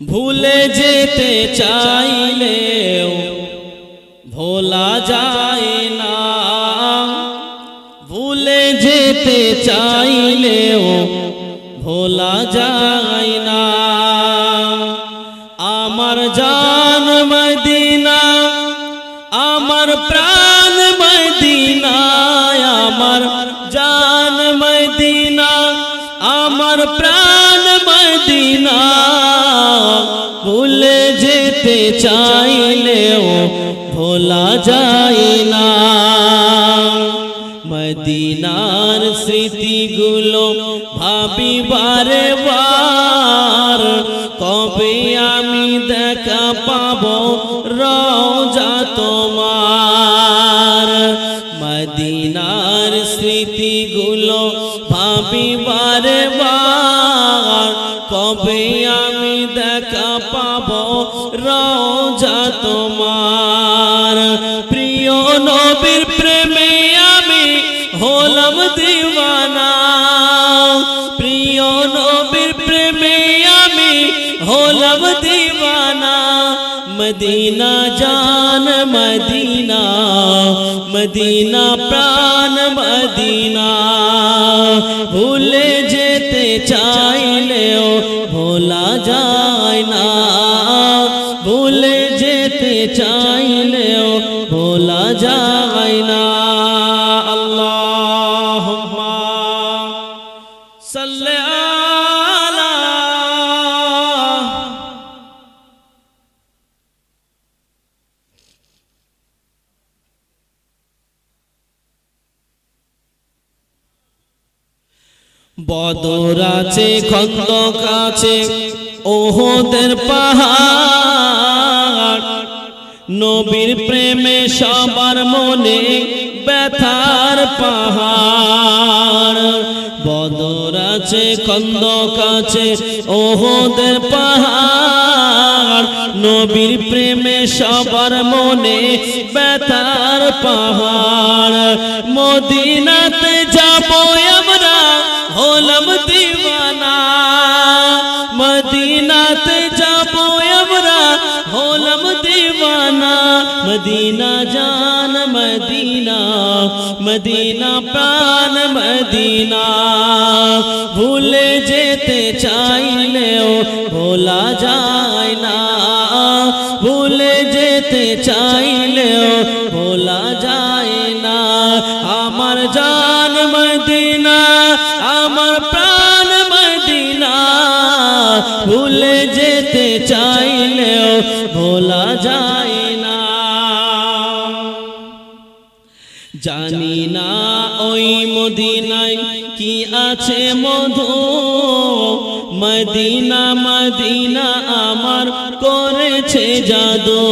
ভুলে যেতে চাইলেও ভোলা যায় না। ভুলে যেতে চাইলেও ভোলা যায় না। আমার জান মদিনা আমার প্রাণ মদিনায় আমার জান মদিনা আমার প্রাণ মদিনা ভুলে যেতে চাইলেও ভোলা যায় না। মদিনার স্মৃতিগুলো ভাবি বারে বার, কবে আমি দেখা পাবো কবে আমি দেখা পাবো রওজা তোমার। প্রিয় নবীর প্রেমে আমি হলাম দিওয়ানা। প্রিয় নবীর প্রেমে আমি হলাম দিওয়ানা। মদিনা জান, মদিনা মদিনা প্রাণ, মদিনা। ভুলে যেতে যায় না। ভুলে যেতে চাইলেও ভোলা যায় না। আল্লাহ বদর আছে খন্দক আছে। ওহদের পাহাড়। নবীর প্রেমে সবার মনে ব্যথার পাহাড়। বদর আছে, খন্দক আছে ওহদের পাহাড়। নবীর প্রেমে সবার মনে ব্যথার পাহাড়। মদিনাতে যাব আমরা, হলাম দিওয়ানা। মদিনাতে যাব আমরা হলাম দিওয়ানা মদিনা জান মদিনা মদিনা প্রাণ মদিনা ভুলে যেতে চাইলেও ভোলা যায় না ভুলে যেতে চাইলেও ভোলা যায় না আমার জান যায় না। জানি না ওই মদিনায় কি আছে মধু। মদিনা মদিনা আমার করেছে জাদু।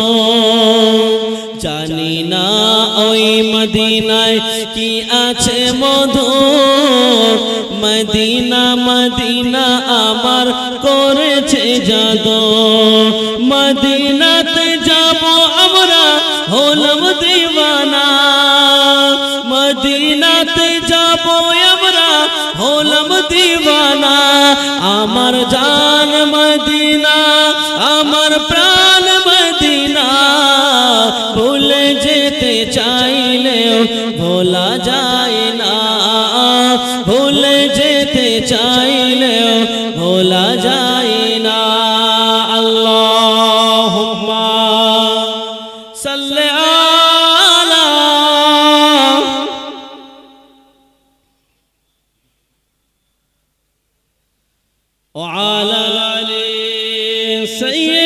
জানি না ওই মদিনায় কি আছে মধু। মদিনা মদিনা আমার করেছে জাদু। মদিনাতে যাব আমরা, হলাম দিওয়ানা। মদিনাতে যাব আমরা, হলাম দিওয়ানা। আমার জান মদিনা, আমার প্রাণ মদিনা। ভুলে যেতে চাইলেও ভোলা যায় না। ভুলে যেতে চাইলেও ভোলা যায় صل على وعلى آل سيدنا